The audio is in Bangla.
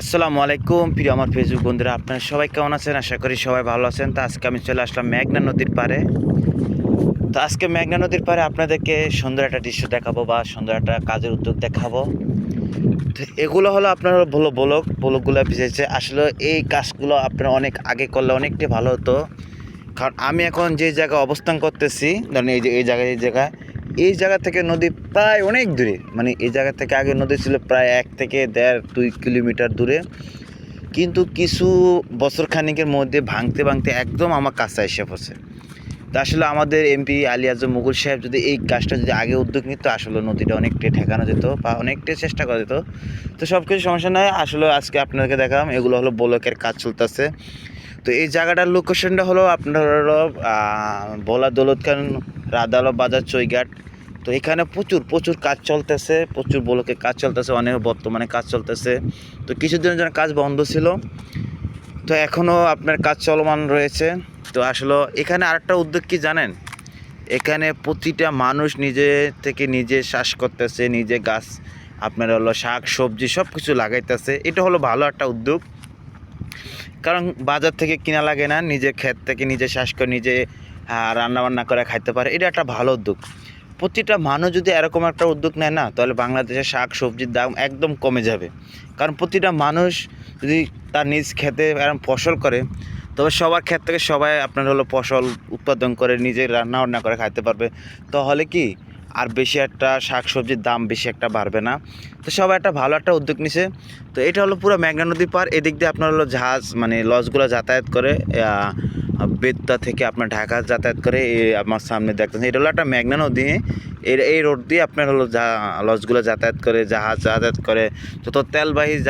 আসসালামু আলাইকুম, প্রিয় আমার ফেসবুক বন্ধুরা, আপনারা সবাই কেমন আছেন? আশা করি সবাই ভালো আছেন। তো আজকে আমি চলে আসলাম মেঘনা নদীর পারে তো আজকে মেঘনা নদীর পাড়ে আপনাদেরকে সুন্দর একটা দৃশ্য দেখাবো বা সুন্দর একটা কাজের উদ্যোগ দেখাবো। তো এগুলো হলো আপনার বলো বলক, বলকগুলো ভিজেছে। আসলে এই কাজগুলো আপনার অনেক আগে করলে অনেকটাই ভালো হতো। কারণ আমি এখন যে জায়গায় অবস্থান করতেছি, ধরেন এই যে, এই জায়গায় এই জায়গায় এই জায়গা থেকে নদী প্রায় অনেক দূরে। মানে এই জায়গা থেকে আগে নদী ছিল প্রায় এক থেকে দেড় দুই কিলোমিটার দূরে। কিন্তু কিছু বছর খানিকের মধ্যে ভাঙতে ভাঙতে একদম আমার কাছে এসে পড়ছে। তো আসলে আমাদের এমপি আলী আজম মুঘল সাহেব যদি এই কাজটা যদি আগে উদ্যোগ নিত আসলে নদীটা অনেকটাই ঠেকানো যেত বা অনেকটাই চেষ্টা করা যেত। তো সব কিছু সমস্যা নয় আসলে আজকে আপনাদেরকে দেখালাম এগুলো হলো ব্লকের কাজ চলতেছে। তো এই জায়গাটার লোকেশনটা হলো আপনার হলো আহ, ভোলা দৌলত খান রাদালো বাজার চৈঘাট। তো এখানে প্রচুর প্রচুর কাজ চলতেছে, প্রচুর ব্লকে কাজ চলতেছে, অনেক বর্তমানে কাজ চলতেছে। তো কিছুদিনের জন্য কাজ বন্ধ ছিল। তো এখনও আপনার কাজ চলমান রয়েছে। তো আসলে এখানে আরেকটা উদ্যোগ কি জানেন? এখানে প্রতিটা মানুষ নিজে থেকে নিজে শ্বাস করতেছে, নিজে গাছ, আপনার হলো শাক, সবজি সব কিছু লাগাইতেছে। এটা হলো ভালো একটা উদ্যোগ। কারণ বাজার থেকে কিনা লাগে না নিজের ক্ষেত থেকে নিজে শ্বাস করে নিজে রান্না বান্না করে খাইতে পারে। এটা একটা ভালো উদ্যোগ। প্রতিটা মানুষ যদি এরকম একটা উদ্যোগ নেয় না, তাহলে বাংলাদেশের শাক, সবজির দাম একদম কমে যাবে। কারণ প্রতিটা মানুষ যদি তার নিজ খেতে এরকম ফসল করে, তবে সবার ক্ষেত থেকে সবাই আপনার হলো ফসল উৎপাদন করে, নিজে রান্না বান্না করে খাইতে পারবে। তাহলে কি আর বেশি একটা শাক, সবজির দাম বেশি একটা বাড়বে না? তো সবাই একটা ভালো একটা উদ্যোগ নিছে। তো এটা হলো পুরো মেঘনা নদী পার। এদিক দিয়ে আপনার হলো জাহাজ মানে লঞ্চগুলো যাতায়াত করে বেত্তা থেকে আপনার ঢাকা যাতায়াত করে আমার সামনে দেখতেছেন। এটা হলো একটা মেঘনা নদী এর, এই রোড দিয়ে আপনার হলো যা লঞ্চগুলো যাতায়াত করে, জাহাজ যাতায়াত করে। যত তেলবাহী